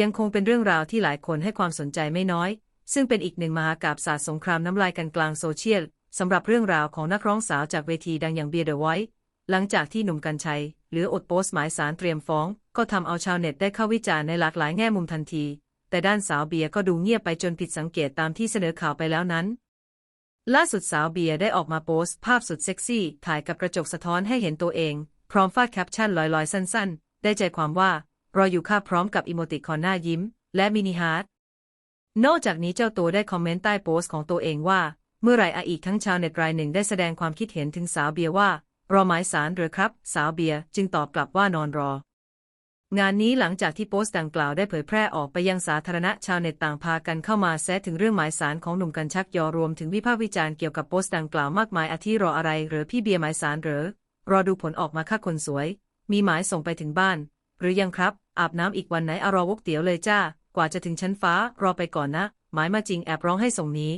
ยังคงเป็นเรื่องราวที่หลายคนให้ความสนใจไม่น้อย ซึ่งเป็นอีกหนึ่งมหากาบศาสตร์สงครามน้ำลายกันกลางโซเชียลสำหรับเรื่องราวของนักร้องสาวจากเวทีดังอย่างเบียร์เดอะไวท์หลังจากที่หนุ่มกัญชัย หรืออดโพสต์หมายสารเตรียมฟ้อง ก็ทำเอาชาวเน็ตได้เข้าวิจารณ์ในหลากหลายแง่มุมทันที แต่ด้านสาวเบียร์ก็ดูเงียบไปจนผิดสังเกตตามที่เสนอข่าวไปแล้วนั้น ล่าสุดสาวเบียร์ได้ออกมาโพสต์ภาพสุดเซ็กซี่ ถ่ายกับกระจกสะท้อนให้เห็นตัวเอง พร้อมฟาดแคปชั่นลอยๆ สั้น ๆ ได้ใจความว่า รออยู่ค่ะพร้อมกับอีโมติคอนหน้ายิ้ม และมินิฮาร์ดนอกจากนี้เจ้าตัวได้คอมเมนต์ใต้โพสต์ของตัวเองว่า เมื่อไรอาอีกทั้งชาวเน็ตรายหนึ่งได้แสดงความคิดเห็นถึงสาวเบียว่า รอหมายสารหรือครับ สาวเบียจึงตอบกลับว่านอนรอ งานนี้หลังจากที่โพสต์ดังกล่าวได้เผยแพร่ออกไปยังสาธารณะชาวเน็ตต่างพากันเข้ามาแซะถึงเรื่องหมายสารของหนุ่มกัญชักยอรวมถึงวิพากษ์วิจารณ์เกี่ยวกับโพสต์ดังกล่าวมากมายอาทิรออะไรหรือพี่เบียหมายสารหรือรอดูผลออกมาค่ะคนสวย มีหมายส่งไปถึงบ้าน รือยังครับ อาบน้ำอีกวันไหนอารอวกเตี๋ยวเลยจ้า กว่าจะถึงชั้นฟ้ารอไปก่อนนะ หมายมาจริงแอบร้องให้ส่งนี้